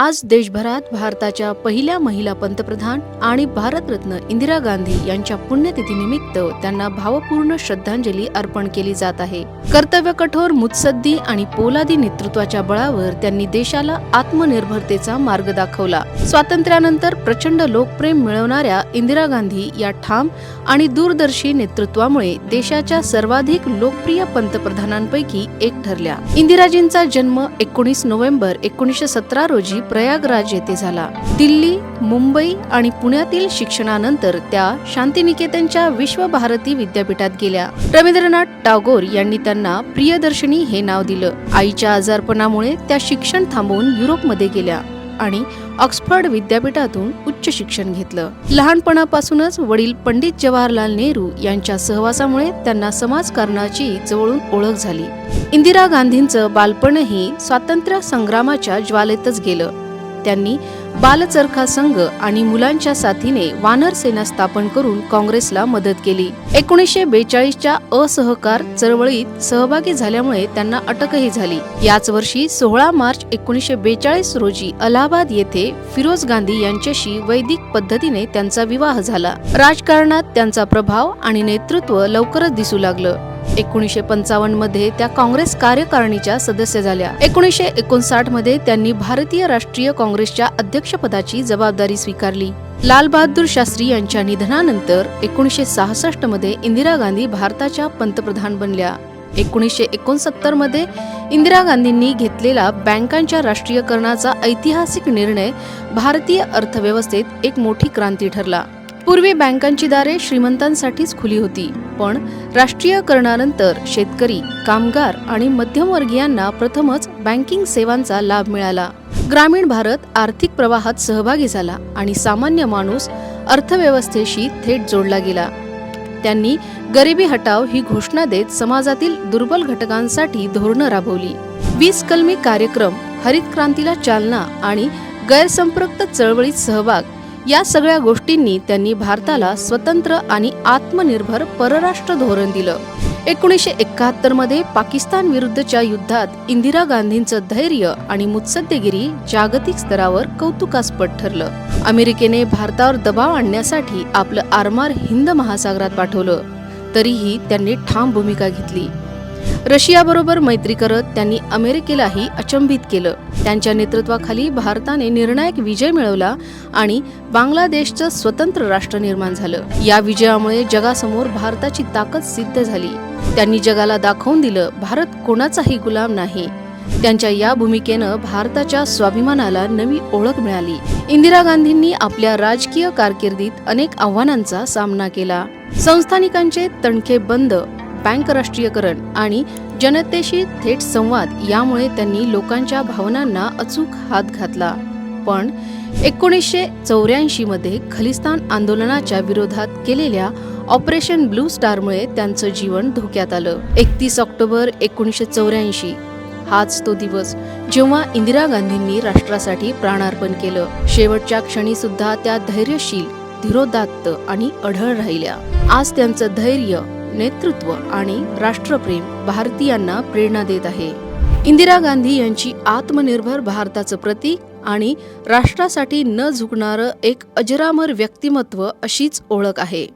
आज देशभरात भारताच्या पहिल्या महिला पंतप्रधान आणि भारतरत्न इंदिरा गांधी यांच्या पुण्यतिथीनिमित्त त्यांना भावपूर्ण श्रद्धांजली अर्पण केली जात आहे. कर्तव्य कठोर मुत्सद्दी आणि पोलादी नेतृत्वाच्या बळावर त्यांनी देशाला आत्मनिर्भरतेचा मार्ग दाखवला. स्वातंत्र्यानंतर प्रचंड लोकप्रेम मिळवणाऱ्या इंदिरा गांधी या ठाम आणि दूरदर्शी नेतृत्वामुळे देशाच्या सर्वाधिक लोकप्रिय पंतप्रधानांपैकी एक ठरल्या. इंदिराजींचा जन्म एकोणीस नोव्हेंबर एकोणीसशे सतरा रोजी प्रयागराज येथे झाला. दिल्ली मुंबई आणि पुण्यातील शिक्षणानंतर त्या शांतिनिकेतनच्या विश्वभारती विद्यापीठात गेल्या. रवींद्रनाथ टागोर यांनी त्यांना प्रियदर्शनी हे नाव दिलं. आईच्या आजारपणामुळे त्या शिक्षण थांबवून युरोपमध्ये गेल्या. आणि ऑक्सफर्ड विद्यापीठातून उच्च शिक्षण घेतलं. लहानपणापासूनच वडील पंडित जवाहरलाल नेहरू यांच्या सहवासामुळे त्यांना समाजकारणाची जवळून ओळख झाली. इंदिरा गांधींचं बालपणही स्वातंत्र्य संग्रामाच्या ज्वालेतच गेलं. त्यांनी बालचरखा संघ आणि मुलांच्या साथीने वानर सेना स्थापन करून काँग्रेसला मदत केली. एकोणीसशे बेचाळीसच्या असहकार चळवळीत सहभागी झाल्यामुळे त्यांना अटकही झाली. याच वर्षी सोळा मार्च एकोणीसशे बेचाळीस रोजी अलाहाबाद येथे फिरोज गांधी यांच्याशी वैदिक पद्धतीने त्यांचा विवाह झाला. राजकारणात त्यांचा प्रभाव आणि नेतृत्व लवकरच दिसू लागलं. एकोणीसशे पंचावन्नमध्ये त्या काँग्रेस कार्यकारिणीच्या सदस्य झाल्या. एकोणीसशे एकोणसाठमध्ये त्यांनी भारतीय राष्ट्रीय काँग्रेसच्या अध्यक्षपदाची जबाबदारी स्वीकारली. लाल बहादूर शास्त्री यांच्या निधनानंतर एकोणीसशे सहासष्टमध्ये इंदिरा गांधी भारताच्या पंतप्रधान बनल्या. एकोणीसशे एकोणसत्तरमध्ये इंदिरा गांधींनी घेतलेला बँकांच्या राष्ट्रीयकरणाचा ऐतिहासिक निर्णय भारतीय अर्थव्यवस्थेत एक मोठी क्रांती ठरला. पूर्वी बँकांची दारे श्रीमंतांसाठीच खुली होती पण राष्ट्रीयकरणानंतर शेतकरी कामगार आणि मध्यमवर्गीयांना प्रथमच बँकिंग सेवांचा लाभ मिळाला. ग्रामीण भारत आर्थिक प्रवाहात सहभागी झाला आणि सामान्य माणूस अर्थव्यवस्थेशी थेट जोडला गेला. त्यांनी गरिबी हटाव ही घोषणा देत समाजातील दुर्बल घटकांसाठी धोरणं राबवली. वीस कलमी कार्यक्रम हरित क्रांतीला चालना आणि गैरसंपृक्त चळवळीत सहभाग या सगळ्या गोष्टींनी त्यांनी भारताला स्वतंत्र आणि आत्मनिर्भर परराष्ट्र धोरण दिलं. एकोणीसशे एकाहत्तरमध्ये पाकिस्तान विरुद्धच्या युद्धात इंदिरा गांधींचं धैर्य आणि मुत्सद्देगिरी जागतिक स्तरावर कौतुकास्पद ठरलं. अमेरिकेने भारतावर दबाव आणण्यासाठी आपलं आरमार हिंद महासागरात पाठवलं. तरीही त्यांनी ठाम भूमिका घेतली. रशियाबरोबर मैत्री करत त्यांनी अमेरिकेलाही अचंबित केलं. त्यांच्या नेतृत्वाखाली भारताने निर्णायक विजय मिळवला आणि बांगलादेशचं स्वतंत्र राष्ट्र निर्माण झालं. या विजयामुळे जगासमोर भारताची ताकद सिद्ध झाली. त्यांनी जगाला दाखवून दिलं भारत कोणाचाही गुलाम नाही. त्यांच्या या भूमिकेनं भारताच्या स्वाभिमानाला नवी ओळख मिळाली. इंदिरा गांधींनी आपल्या राजकीय कारकिर्दीत अनेक आव्हानांचा सामना केला. संस्थानिकांचे तणखे बंद बँक राष्ट्रीयकरण आणि जनतेशी थेट संवाद यामुळे त्यांनी लोकांच्या भावनांना अचूक हात घातला. पण एकोणीसशे चौऱ्याऐंशीमध्ये खलिस्तान आंदोलनाच्या विरोधात केलेल्या ऑपरेशन ब्लू स्टारमुळे त्यांचं जीवन धोक्यात आलं. एकतीस ऑक्टोबर एकोणीसशे चौऱ्याऐंशी. हाच तो दिवस जेव्हा इंदिरा गांधींनी राष्ट्रासाठी प्राणार्पण केलं. शेवटच्या क्षणी सुद्धा त्या धैर्यशील धीरोदात्त आणि अढळ राहिल्या. आज त्यांचं धैर्य नेतृत्व आणि राष्ट्रप्रेम भारतीयांना प्रेरणा देत आहे. इंदिरा गांधी यांची आत्मनिर्भर भारताचं प्रतीक आणि राष्ट्रासाठी न झुकणारं एक अजरामर व्यक्तिमत्व अशीच ओळख आहे.